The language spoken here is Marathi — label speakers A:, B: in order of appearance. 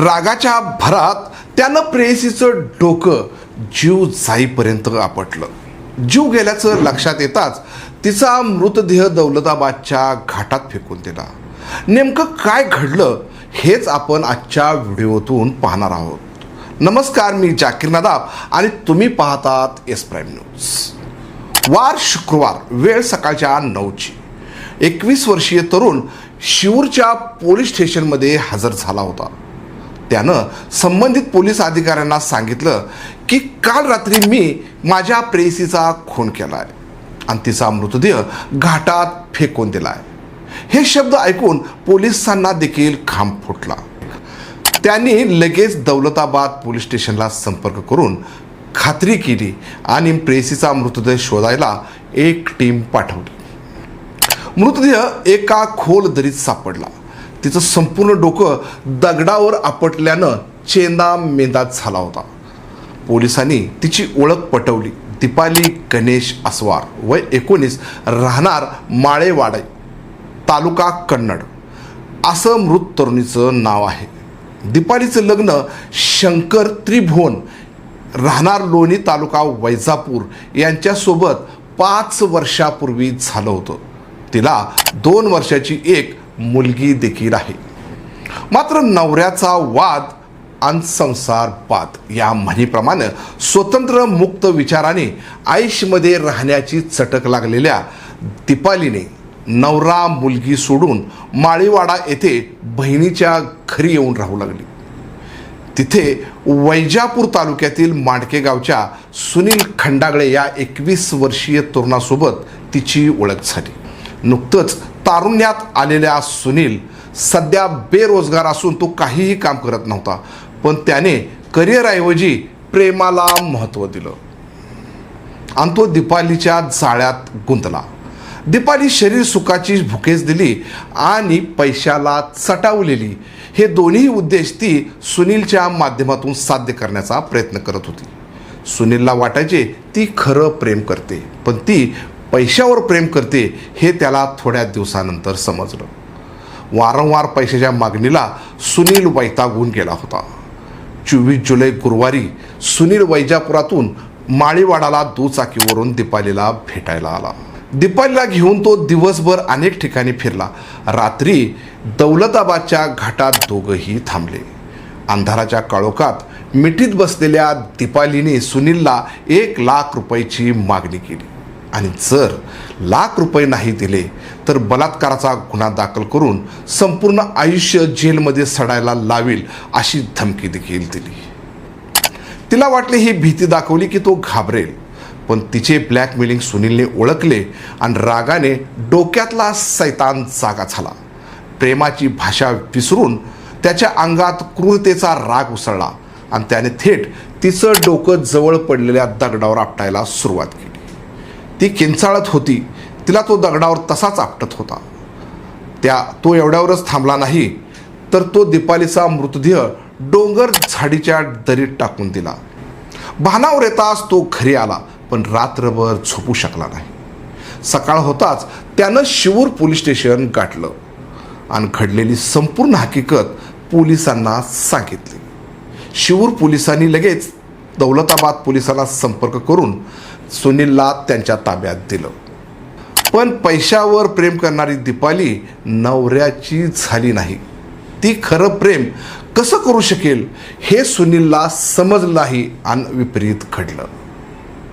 A: रागाच्या भरात त्यानं प्रेयसीचं डोकं जीव जाईपर्यंत आपटलं. जीव गेल्याचं लक्षात येताच तिचा मृतदेह दौलताबादच्या घाटात फेकून दिला. नेमकं काय घडलं हेच आपण आजच्या व्हिडिओतून पाहणार आहोत. नमस्कार मी जाकीर नदाब आणि तुम्ही पाहतात एस प्राईम न्यूज. वार शुक्रवार वेळ सकाळच्या नऊची. एकवीस वर्षीय तरुण शिवूरच्या पोलीस स्टेशनमध्ये हजर झाला होता. त्यानं संबंधित पोलीस अधिकाऱ्यांना सांगितलं की काल रात्री मी माझ्या प्रेयसीचा खून केला आहे आणि तिचा मृतदेह घाटात फेकून दिला आहे हे शब्द ऐकून पोलिसांना देखील खांब फुटला. त्यांनी लगेच दौलताबाद पोलीस स्टेशनला संपर्क करून खात्री केली आणि प्रेसीचा मृतदेह शोधायला एक टीम पाठवली. मृतदेह एका खोल दरीत सापडला. तिचं संपूर्ण डोकं दगडावर आपटल्यानं चेंदा मेंदा झाला होता. पोलिसांनी तिची ओळख पटवली. दीपाली गणेश अस्वार वय एकोणीस राहणार माळेवाडे तालुका कन्नड. असं मृत तरुणीचं नाव आहे. दीपालीचं लग्न शंकर त्रिभुवन राहणार लोणी तालुका वैजापूर यांच्यासोबत पाच वर्षापूर्वी झालं होतं. तिला दोन वर्षाची एक मुलगी देखील आहे. मात्र नवऱ्याचा वाद आणि संसारपात या म्हणीप्रमाणे स्वतंत्र मुक्त विचाराने आयुष्यमध्ये राहण्याची चटक लागलेल्या दीपालीने नवरा मुलगी सोडून माळीवाडा येथे बहिणीच्या घरी येऊन राहू लागली. तिथे वैजापूर तालुक्यातील मांडके गावच्या सुनील खंडागळे या एकवीस वर्षीय तरुणासोबत तिची ओळख झाली. नुकतंच तारुण्यात आलेल्या सुनील सध्या बेरोजगार असून तो काहीही काम करत नव्हता पण त्याने करिअरऐवजी प्रेमाला महत्त्व दिलं. आणि तो दीपालीच्या जाळ्यात गुंतला. दीपाली शरीर सुखाची भुकेस दिली आणि पैशाला चटावलेली. हे दोन्ही उद्देश ती सुनीलच्या माध्यमातून साध्य करण्याचा प्रयत्न करत होती. सुनीलला वाटायचे ती खरं प्रेम करते पण ती पैशावर प्रेम करते हे त्याला थोड्या दिवसानंतर समजलं. वारंवार पैशाच्या मागणीला सुनील वैतागून गेला होता. चोवीस जुलै गुरुवारी सुनील वैजापुरातून माळीवाडाला दुचाकीवरून दीपालीला भेटायला आला. दीपालीला घेऊन तो दिवसभर अनेक ठिकाणी फिरला. रात्री दौलताबादच्या घाटात दोघंही थांबले. अंधाराच्या काळोखात मिठीत बसलेल्या दीपालीने सुनीलला एक लाख रुपयाची मागणी केली. आणि जर लाख रुपये नाही दिले तर बलात्काराचा गुन्हा दाखल करून संपूर्ण आयुष्य जेलमध्ये सडायला लावेल अशी धमकी देखील दिली. तिला वाटले ही भीती दाखवली की तो घाबरेल पण तिचे ब्लॅकमेलिंग सुनीलने ओळखले आणि रागाने डोक्यातला सैतान जागा झाला. प्रेमाची भाषा विसरून त्याच्या अंगात क्रूरतेचा राग उसळला आणि त्याने थेट तिचं डोकं जवळ पडलेल्या दगडावर आपटायला सुरुवात केली. ती किंचाळत होती. तिला तो दगडावर तसाच आपटत होता. त्या तो एवढ्यावरच थांबला नाही तर तो दीपालीचा मृतदेह डोंगर झाडीच्या दरीत टाकून दिला. भानावर येताच तो घरी आला पण रात्रभर झोपू शकला नाही. सकाळ होताच त्यानं शिवूर पोलीस स्टेशन गाठलं आणि घडलेली संपूर्ण हकीकत पोलिसांना सांगितली. शिवूर पोलिसांनी लगेच दौलताबाद पोलिसाला संपर्क करून सुनीलला त्यांच्या ताब्यात दिलं. पण पैशावर प्रेम करणारी दीपाली नवऱ्याची झाली नाही. ती खरं प्रेम कसं करू शकेल हे सुनीलला समजलं नाही आणि विपरीत घडलं.